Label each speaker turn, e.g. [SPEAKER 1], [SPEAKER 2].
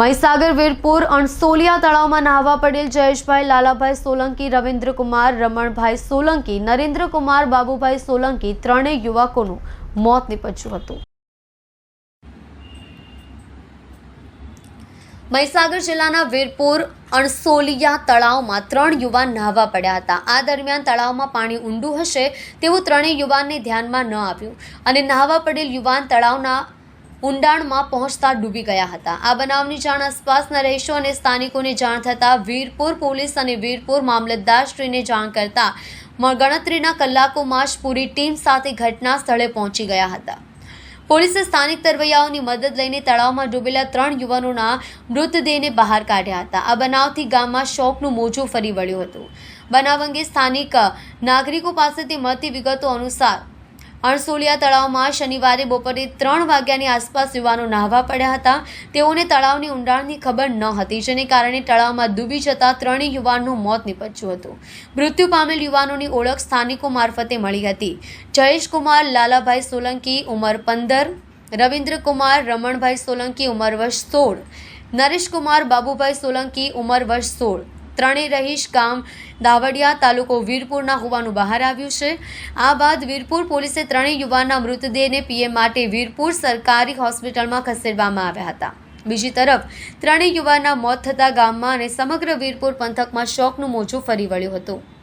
[SPEAKER 1] મહીસાગર, વીરપુર અણસોલિયા તળાવમાં નાહવા પડેલ જયેશભાઈ લાલાભાઈ સોલંકી, રવિન્દ્રકુમાર, રમણભાઈ સોલંકી, નરેન્દ્રકુમાર, બાબુભાઈ સોલંકી ત્રણેય યુવકોનું મોત નીપજ્યું હતું. મહીસાગર જિલ્લાના વીરપુર અણસોલિયા તળાવમાં ત્રણ યુવાન નાહવા પડ્યા હતા. આ દરમિયાન તળાવમાં પાણી ઊંડું હશે તેવું ત્રણેય યુવાનને ધ્યાનમાં ન આવ્યું અને નાહવા પડેલ યુવાન તળાવના ઊંડાણમાં પહોંચતા ડૂબી ગયા હતા. આ બનાવની જાણ આસપાસના રહીશો અને સ્થાનિકોને જાણ થતાં વીરપુર પોલીસ અને વીરપુર મામલતદારશ્રીને જાણ કરતા ગણતરીના કલાકોમાં જ પૂરી ટીમ સાથે ઘટના સ્થળે પહોંચી ગયા હતા. પોલીસે સ્થાનિક તરવૈયાઓની મદદ લઈને તળાવમાં ડૂબેલા ત્રણ યુવાનોના મૃતદેહને બહાર કાઢ્યા હતા. આ બનાવથી ગામમાં શોકનું મોજું ફરી વળ્યું હતું. બનાવ અંગે સ્થાનિક નાગરિકો પાસેથી મળતી વિગતો અનુસાર અણસોલિયા તળાવમાં શનિવારે બપોરે ત્રણ વાગ્યાની આસપાસ યુવાનો નાહવા પડ્યા હતા. તેઓને તળાવની ઊંડાણની ખબર ન હતી, જેને કારણે તળાવમાં ડૂબી જતા ત્રણેય યુવાનનું મોત નીપજ્યું હતું. મૃત્યુ પામેલ યુવાનોની ઓળખ સ્થાનિકો મારફતે મળી હતી. જયેશકુમાર, લાલાભાઈ સોલંકી, ઉંમર પંદર, રવિન્દ્રકુમાર, રમણભાઈ સોલંકી, ઉંમર વર્ષ સોળ, નરેશકુમાર, બાબુભાઈ સોલંકી, ઉંમર વર્ષ સોળ ત્રણેય રહીશ ગામ દાવડિયા તાલુકો વીરપુરના હોવાનું બહાર આવ્યું છે. આ બાદ વીરપુર પોલીસે ત્રણેય યુવાનના મૃતદેહને પીએમ માટે વીરપુર સરકારી હોસ્પિટલમાં ખસેડવામાં આવ્યા હતા. બીજી તરફ, ત્રણેય યુવાનના મોત થતા ગામમાં અને સમગ્ર વીરપુર પંથકમાં શોકનું મોજું ફરી વળ્યું હતું.